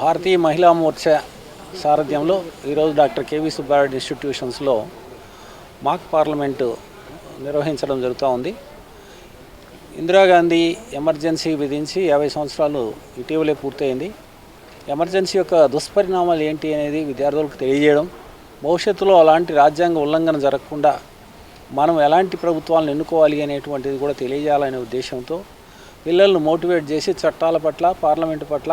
భారతీయ మహిళా మోర్చా సారథ్యంలో ఈరోజు డాక్టర్ కేవీ సుబ్బారెడ్డి ఇన్స్టిట్యూషన్స్లో మాక్ పార్లమెంటు నిర్వహించడం జరుగుతూ ఉంది. ఇందిరాగాంధీ ఎమర్జెన్సీ విధించి యాభై సంవత్సరాలు ఇటీవలే పూర్తయింది. ఎమర్జెన్సీ యొక్క దుష్పరిణామాలు ఏంటి అనేది విద్యార్థులకు తెలియజేయడం భవిష్యత్తులో అలాంటి రాజ్యాంగ ఉల్లంఘన జరగకుండా మనం ఎలాంటి ప్రభుత్వాలను ఎన్నుకోవాలి అనేటువంటిది కూడా తెలియజేయాలనే ఉద్దేశంతో పిల్లలను మోటివేట్ చేసి చట్టాల పట్ల పార్లమెంటు పట్ల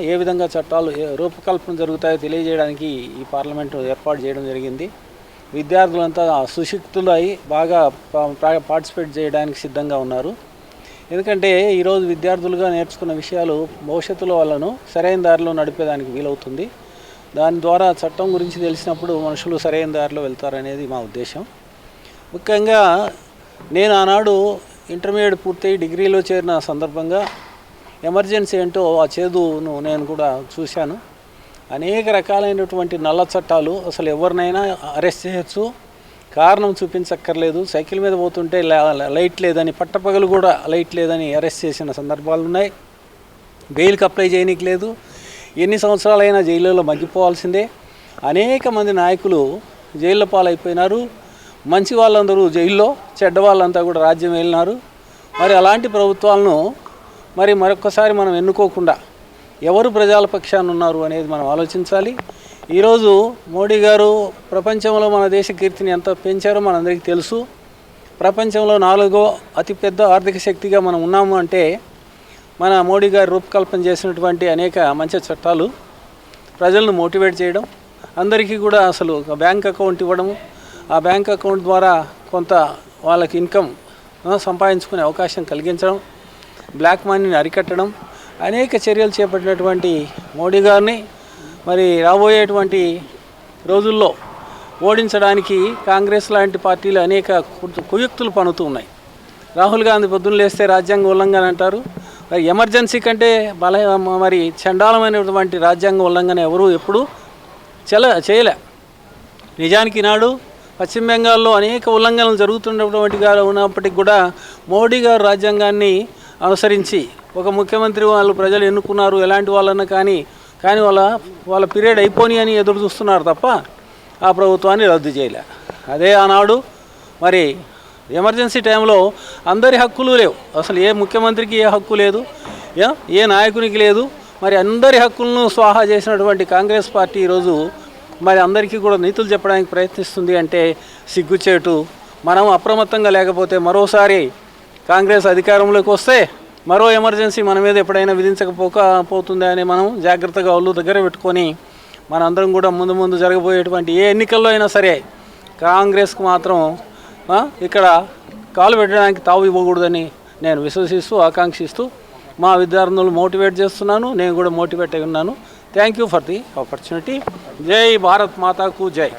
ఏ విధంగా చట్టాలు ఏ- రూపకల్పన జరుగుతాయో తెలియజేయడానికి ఈ పార్లమెంటు ఏర్పాటు చేయడం జరిగింది. విద్యార్థులంతా సుశిక్తులు అయి బాగా పా- పార్టిసిపేట్ చేయడానికి సిద్ధంగా ఉన్నారు. ఎందుకంటే ఈరోజు విద్యార్థులుగా నేర్చుకున్న విషయాలు భవిష్యత్తులో వాళ్ళను సరైన దారిలో నడిపేదానికి వీలవుతుంది. దాని ద్వారా చట్టం గురించి తెలిసినప్పుడు మనుషులు సరైన దారిలో వెళ్తారనేది మా ఉద్దేశం. ముఖ్యంగా నేను ఆనాడు ఇంటర్మీడియట్ పూర్తయి డిగ్రీలో చేరిన సందర్భంగా ఎమర్జెన్సీ ఏంటో ఆ చేదును నేను కూడా చూశాను. అనేక రకాలైనటువంటి నల్ల చట్టాలు అసలు ఎవరినైనా అరెస్ట్ చేయొచ్చు. కారణం చూపించక్కర్లేదు. సైకిల్ మీద పోతుంటే లైట్ లేదని పట్టపగలు కూడా లైట్ లేదని అరెస్ట్ చేసిన సందర్భాలు ఉన్నాయి. బెయిల్కి అప్లై చేయనీకి లేదు. ఎన్ని సంవత్సరాలైనా జైలులో మగ్గిపోవాల్సిందే. అనేక మంది నాయకులు జైళ్ళ పాలైపోయినారు. మంచి వాళ్ళందరూ జైల్లో చెడ్డ వాళ్ళంతా కూడా రాజ్యం వెళ్ళినారు మరి అలాంటి ప్రభుత్వాలను మరి మరొకసారి మనం ఎన్నుకోకుండా ఎవరు ప్రజల పక్షాన ఉన్నారు అనేది మనం ఆలోచించాలి. ఈరోజు మోడీ గారు ప్రపంచంలో మన దేశ కీర్తిని ఎంత పెంచారో మనందరికీ తెలుసు. ప్రపంచంలో నాలుగో అతిపెద్ద ఆర్థిక శక్తిగా మనం ఉన్నాము అంటే మన మోడీ గారు రూపకల్పన చేసినటువంటి అనేక మంచి చట్టాలు ప్రజలను మోటివేట్ చేయడం అందరికీ కూడా అసలు ఒక బ్యాంక్ అకౌంట్ ఇవ్వడము ఆ బ్యాంక్ అకౌంట్ ద్వారా కొంత వాళ్ళకి ఇన్కమ్ సంపాదించుకునే అవకాశం కలిగించడం బ్లాక్ మనీని అరికట్టడం అనేక చర్యలు చేపట్టినటువంటి మోడీ గారిని మరి రాబోయేటువంటి రోజుల్లో ఓడించడానికి కాంగ్రెస్ లాంటి పార్టీలు అనేక కుయుక్తులు పనుతూ ఉన్నాయి. రాహుల్ గాంధీ పొద్దున్న లేస్తే రాజ్యాంగ ఉల్లంఘన అంటారు. మరి ఎమర్జెన్సీ కంటే బల మరి చండాలమైనటువంటి రాజ్యాంగ ఉల్లంఘన ఎవరు ఎప్పుడు చెల చేయలే. నిజానికి నాడు పశ్చిమ బెంగాల్లో అనేక ఉల్లంఘనలు జరుగుతున్నటువంటి గారు ఉన్నప్పటికీ కూడా మోడీ గారు రాజ్యాంగాన్ని అనుసరించి ఒక ముఖ్యమంత్రి వాళ్ళు ప్రజలు ఎన్నుకున్నారు ఎలాంటి వాళ్ళన్నా కానీ కానీ వాళ్ళ వాళ్ళ పీరియడ్ అయిపోని అని ఎదురు చూస్తున్నారు తప్ప ఆ ప్రభుత్వాన్ని రద్దు చేయలే. అదే ఆనాడు మరి ఎమర్జెన్సీ టైంలో అందరి హక్కులు లేవు. అసలు ఏ ముఖ్యమంత్రికి ఏ హక్కు లేదు ఏ- నాయకునికి లేదు. మరి అందరి హక్కులను స్వాహా చేసినటువంటి కాంగ్రెస్ పార్టీ ఈరోజు మరి అందరికీ కూడా నీతులు చెప్పడానికి ప్రయత్నిస్తుంది అంటే సిగ్గుచేటు మనం అప్రమత్తంగా లేకపోతే మరోసారి కాంగ్రెస్ అధికారంలోకి వస్తే మరో ఎమర్జెన్సీ మన మీద ఎప్పుడైనా విధించకపోకపోతుంది అని మనం జాగ్రత్తగా ఒళ్ళు దగ్గర పెట్టుకొని మనందరం కూడా ముందు ముందు జరగబోయేటువంటి ఏ ఎన్నికల్లో అయినా సరే కాంగ్రెస్కు మాత్రం ఇక్కడ కాలు పెట్టడానికి తావు ఇవ్వకూడదని నేను విశ్వసిస్తూ ఆకాంక్షిస్తూ మా విద్యార్థులు మోటివేట్ చేస్తున్నాను. నేను కూడా మోటివేట్ అయి ఉన్నాను. Thank you for the opportunity. జై భారత్ మాతాకు జై.